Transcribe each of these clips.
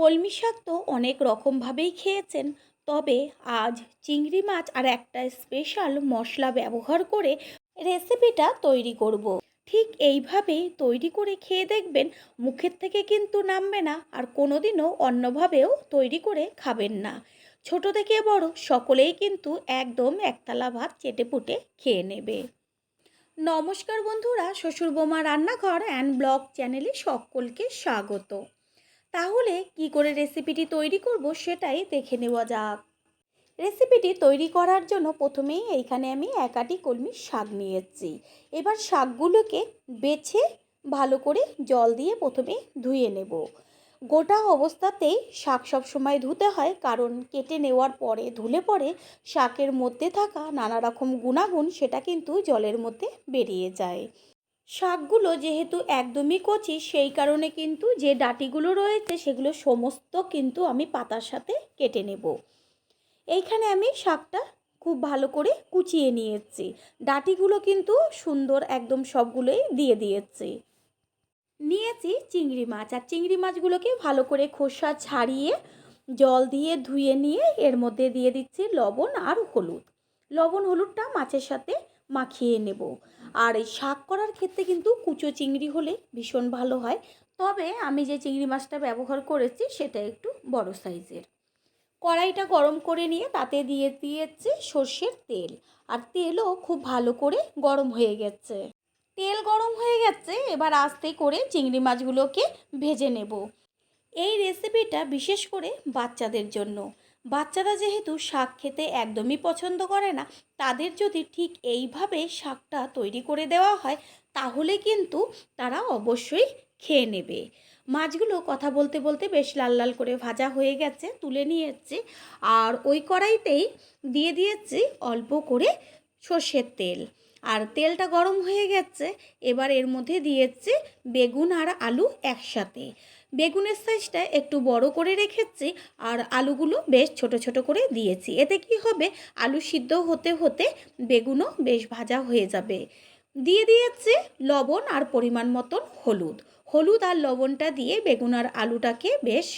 কলমি শাক তো অনেক রকমভাবেই খেয়েছেন। তবে আজ চিংড়ি মাছ আর একটা স্পেশাল মশলা ব্যবহার করে রেসিপিটা তৈরি করব। ঠিক এইভাবেই তৈরি করে খেয়ে দেখবেন, মুখের থেকে কিন্তু নামবে না আর কোনোদিনও অন্যভাবেও তৈরি করে খাবেন না। ছোট থেকে বড় সকলেই কিন্তু একদম একতলা ভাত চেটেপুটে খেয়ে নেবে। নমস্কার বন্ধুরা শ্বশুর বোমা রান্নাঘর অ্যান্ড ব্লগ চ্যানেলে সকলকে স্বাগত। তাহলে কি করে রেসিপিটি তৈরি করব সেটাই দেখে নেওয়া যাক। রেসিপিটি তৈরি করার জন্য প্রথমেই এইখানে আমি একাটি কলমি শাক নিয়েছি। এবার শাকগুলোকে বেছে ভালো করে জল দিয়ে প্রথমে ধুয়ে নেব। গোটা অবস্থাতেই শাক সব সময় ধুতে হয়, কারণ কেটে নেওয়ার পরে, ধুলে পরে শাকের মধ্যে থাকা নানা রকম গুণাগুণ সেটা কিন্তু জলের মধ্যে বেরিয়ে যায়। শাকগুলো যেহেতু একদমই কচি, সেই কারণে কিন্তু যে ডাটিগুলো রয়েছে সেগুলো সমস্ত কিন্তু আমি পাতার সাথে কেটে নেব। এইখানে আমি শাকটা খুব ভালো করে কুচিয়ে নিয়েছি। ডাটিগুলো কিন্তু সুন্দর একদম সবগুলোই দিয়ে দিয়েছি। নিয়েছি চিংড়ি মাছ আর চিংড়ি মাছগুলোকে ভালো করে খোসা ছাড়িয়ে জল দিয়ে ধুয়ে নিয়ে এর মধ্যে দিয়ে দিচ্ছি লবণ আর হলুদ। লবণ হলুদটা মাছের সাথে মাখিয়ে নেব। আর এই শাক করার ক্ষেত্রে কিন্তু কুচো চিংড়ি হলে ভীষণ ভালো হয়। তবে আমি যে চিংড়ি মাছটা ব্যবহার করেছি সেটা একটু বড় সাইজের। কড়াইটা গরম করে নিয়ে তাতে দিয়ে দিয়েছি সর্ষের তেল। আর তেলও খুব ভালো করে গরম হয়ে গেছে। তেল গরম হয়ে গেছে, এবার আস্তে করে চিংড়ি মাছগুলোকে ভেজে নেব। এই রেসিপিটা বিশেষ করে বাচ্চাদের জন্য। বাচ্চারা যেহেতু শাক খেতে একদমই পছন্দ করে না, তাদের যদি ঠিক এইভাবে শাকটা তৈরি করে দেওয়া হয়, তাহলে কিন্তু তারা অবশ্যই খেয়ে নেবে। মাছগুলো কথা বলতে বলতে বেশ লাল লাল করে ভাজা হয়ে গেছে, তুলে নিয়েছি। আর ওই কড়াইতেই দিয়ে দিয়েছি অল্প করে সর্ষের তেল। আর তেলটা গরম হয়ে গেছে, এবার এর মধ্যে দিয়েছি বেগুন আর আলু একসাথে। বেগুনের সাইজটা একটু বড় করে রেখেছি আর আলুগুলো বেশ ছোট ছোট করে দিয়েছি। এতে কি হবে? আলু সিদ্ধ হতে হতে বেগুনও বেশ ভাজা হয়ে যাবে। দিয়ে দিয়েছে লবণ আর পরিমাণ মতন হলুদ। হলুদ আর লবণটা দিয়ে বেগুন আর আলুটাকে বেশ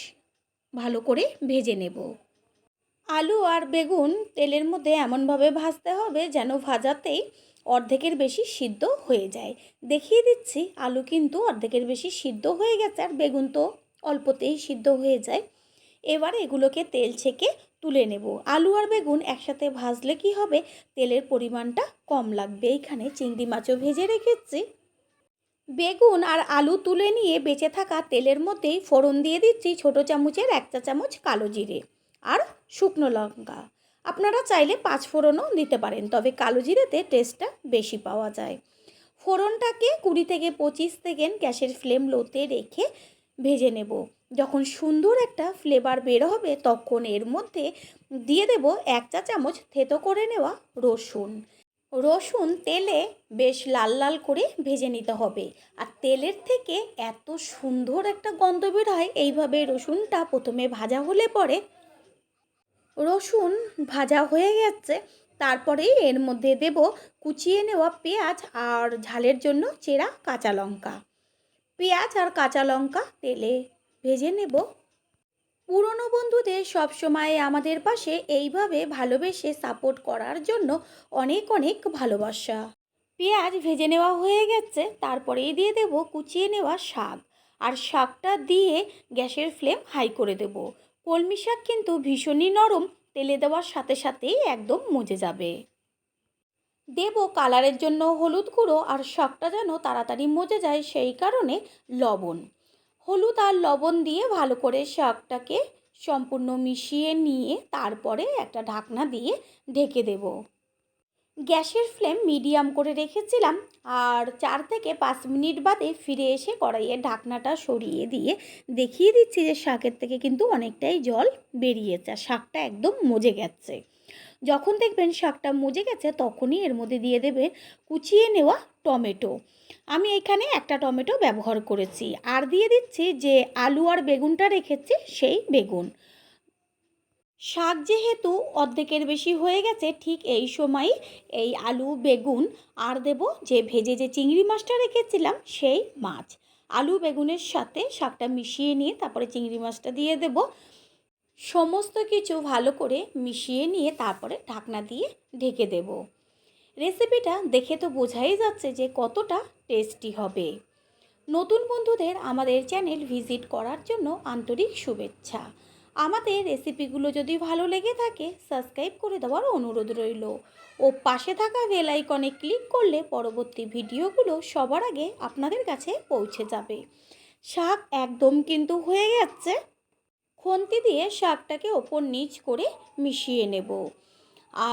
ভালো করে ভেজে নেব। আলু আর বেগুন তেলের মধ্যে এমনভাবে ভাজতে হবে যেন ভাজাতেই অর্ধেকের বেশি সিদ্ধ হয়ে যায়। দেখিয়ে দিচ্ছি, আলু কিন্তু অর্ধেকের বেশি সিদ্ধ হয়ে গেছে আর বেগুন তো অল্পতেই সিদ্ধ হয়ে যায়। এবার এগুলোকে তেল ছেঁকে তুলে নেব। আলু আর বেগুন একসাথে ভাজলে কি হবে? তেলের পরিমাণটা কম লাগবে। এইখানে চিংড়ি মাছও ভেজে রেখেছি। বেগুন আর আলু তুলে নিয়ে বেঁচে থাকা তেলের মধ্যেই ফোড়ন দিয়ে দিচ্ছি ছোটো চামচের এক চা চামচ কালো জিরে। আর শুকনো লঙ্কা। আপনারা চাইলে পাঁচ ফোড়নও দিতে পারেন, তবে কালো জিরেতে টেস্টটা বেশি পাওয়া যায়। ফোড়নটাকে কুড়ি থেকে পঁচিশ সেকেন্ড গ্যাসের ফ্লেম লোতে রেখে ভেজে নেব। যখন সুন্দর একটা ফ্লেভার বের হবে, তখন এর মধ্যে দিয়ে দেব এক চা চামচ থেতো করে নেওয়া রসুন। রসুন তেলে বেশ লাল লাল করে ভেজে নিতে হবে। আর তেলের থেকে এত সুন্দর একটা গন্ধ বের হয়, এইভাবে রসুনটা প্রথমে ভাজা হলে পরে রসুন ভাজা হয়ে গেছে। তারপরেই এর মধ্যে দেব কুচিয়ে নেওয়া পেঁয়াজ আর ঝালের জন্য চেরা কাঁচা লঙ্কা। পেঁয়াজ আর কাঁচা লঙ্কা তেলে ভেজে নেব। পুরনো বন্ধুদের সবসময় আমাদের পাশে এইভাবে ভালোবেসে সাপোর্ট করার জন্য অনেক অনেক ভালোবাসা। পেঁয়াজ ভেজে নেওয়া হয়ে গেছে, তারপরেই দিয়ে দেব কুচিয়ে নেওয়া শাক। আর শাকটা দিয়ে গ্যাসের ফ্লেম হাই করে দেব। কলমি শাক কিন্তু ভীষণই নরম, তেলে দেওয়ার সাথে সাথেই একদম মজে যাবে। দেব কালারের জন্য হলুদ গুঁড়ো আর শাকটা যেন তাড়াতাড়ি মজে যায় সেই কারণে লবণ। হলুদ আর লবণ দিয়ে ভালো করে শাকটাকে সম্পূর্ণ মিশিয়ে নিয়ে তারপরে একটা ঢাকনা দিয়ে ঢেকে দেব। গ্যাসের ফ্লেম মিডিয়াম করে রেখেছিলাম আর চার থেকে পাঁচ মিনিট বাদে ফিরে এসে কড়াইয়ের ঢাকনাটা সরিয়ে দিয়ে দেখিয়ে দিচ্ছি যে শাকের থেকে কিন্তু অনেকটাই জল বেরিয়েছে আর শাকটা একদম মজে গেছে। যখন দেখবেন শাকটা মজে গেছে তখনই এর মধ্যে দিয়ে দেবে কুচিয়ে নেওয়া টমেটো। আমি এখানে একটা টমেটো ব্যবহার করেছি। আর দিয়ে দিচ্ছি যে আলু আর বেগুনটা রেখেছি সেই বেগুন। শাক যেহেতু অর্ধেকের বেশি হয়ে গেছে, ঠিক এই সময় এই আলু, বেগুন আর দেব যে ভেজে যে চিংড়ি মাছটা রেখেছিলাম সেই মাছ। আলু, বেগুনের সাথে শাকটা মিশিয়ে নিয়ে তারপরে চিংড়ি মাছটা দিয়ে দেব। সমস্ত কিছু ভালো করে মিশিয়ে নিয়ে তারপরে ঢাকনা দিয়ে ঢেকে দেব। রেসিপিটা দেখে তো বোঝাই যাচ্ছে যে কতটা টেস্টি হবে। নতুন বন্ধুদের আমাদের চ্যানেল ভিজিট করার জন্য আন্তরিক শুভেচ্ছা। আমাদের রেসিপিগুলো যদি ভালো লেগে থাকে, সাবস্ক্রাইব করে দেওয়ার অনুরোধ রইল। ও পাশে থাকা বেল আইকনে ক্লিক করলে পরবর্তী ভিডিওগুলো সবার আগে আপনাদের কাছে পৌঁছে যাবে। শাক একদম কিন্তু হয়ে গেছে। খুন্তি দিয়ে শাকটাকে ওপর নিচ করে মিশিয়ে নেব।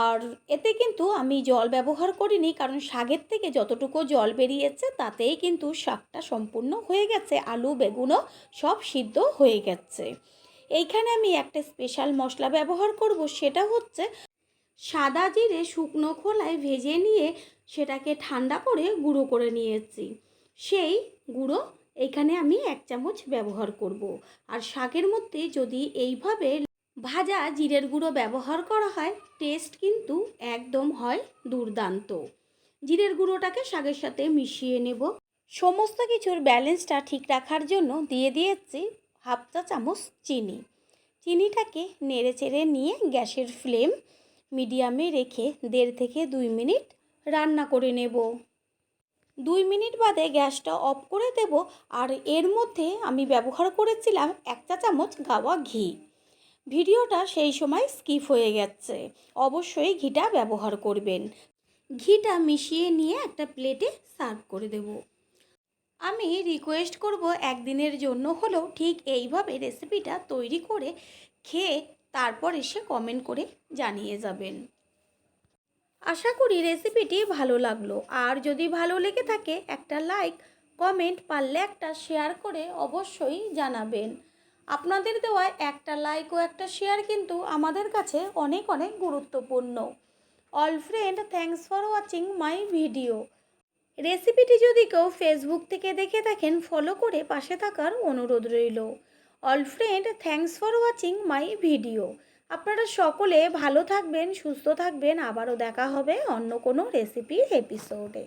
আর এতে কিন্তু আমি জল ব্যবহার করিনি, কারণ শাকের থেকে যতটুকু জল বেরিয়েছে, তাতেই কিন্তু শাকটা সম্পূর্ণ হয়ে গেছে। আলু, বেগুনও সব সিদ্ধ হয়ে গেছে। এইখানে আমি একটা স্পেশাল মশলা ব্যবহার করব, সেটা হচ্ছে সাদা জিরে শুকনো খোলায় ভেজে নিয়ে সেটাকে ঠান্ডা করে গুঁড়ো করে নিয়েছি। সেই গুঁড়ো এখানে আমি এক চামচ ব্যবহার করব। আর শাকের মধ্যে যদি এইভাবে ভাজা জিরের গুঁড়ো ব্যবহার করা হয় টেস্ট কিন্তু একদম হয় দুর্দান্ত। জিরের গুঁড়োটাকে শাকের সাথে মিশিয়ে নেব। সমস্ত কিছুর ব্যালেন্সটা ঠিক রাখার জন্য দিয়ে দিয়েছি হাফ চা চামচ চিনি। চিনিটাকে নেড়ে চেড়ে নিয়ে গ্যাসের ফ্লেম মিডিয়ামে রেখে দেড় থেকে দুই মিনিট রান্না করে নেব। দুই মিনিট বাদে গ্যাসটা অফ করে দেব আর এর মধ্যে আমি ব্যবহার করেছিলাম এক চা চামচ গাওয়া ঘি। ভিডিওটা সেই সময় স্কিপ হয়ে গেছে। অবশ্যই ঘিটা ব্যবহার করবেন। ঘিটা মিশিয়ে নিয়ে একটা প্লেটে সার্ভ করে দেব। আমি রিকোয়েস্ট করব একদিনের জন্য হলেও ঠিক এইভাবে রেসিপিটা তৈরি করে খেয়ে তারপর এসে কমেন্ট করে জানিয়ে যাবেন। আশা করি রেসিপিটি ভালো লাগল। আর যদি ভালো লেগে থাকে, একটা লাইক কমেন্ট পারলে একটা শেয়ার করে অবশ্যই জানাবেন। আপনাদের দেওয়া একটা লাইক ও একটা শেয়ার কিন্তু আমাদের কাছে অনেক অনেক গুরুত্বপূর্ণ। All friend thanks for watching my video রেসিপিটি যদি কেউ ফেসবুক থেকে দেখে থাকেন ফলো করে পাশে থাকার অনুরোধ রইল। All friend thanks for watching my video আপনারা সকলে ভালো থাকবেন, সুস্থ থাকবেন। আবারও দেখা হবে অন্য কোনো রেসিপির এপিসোডে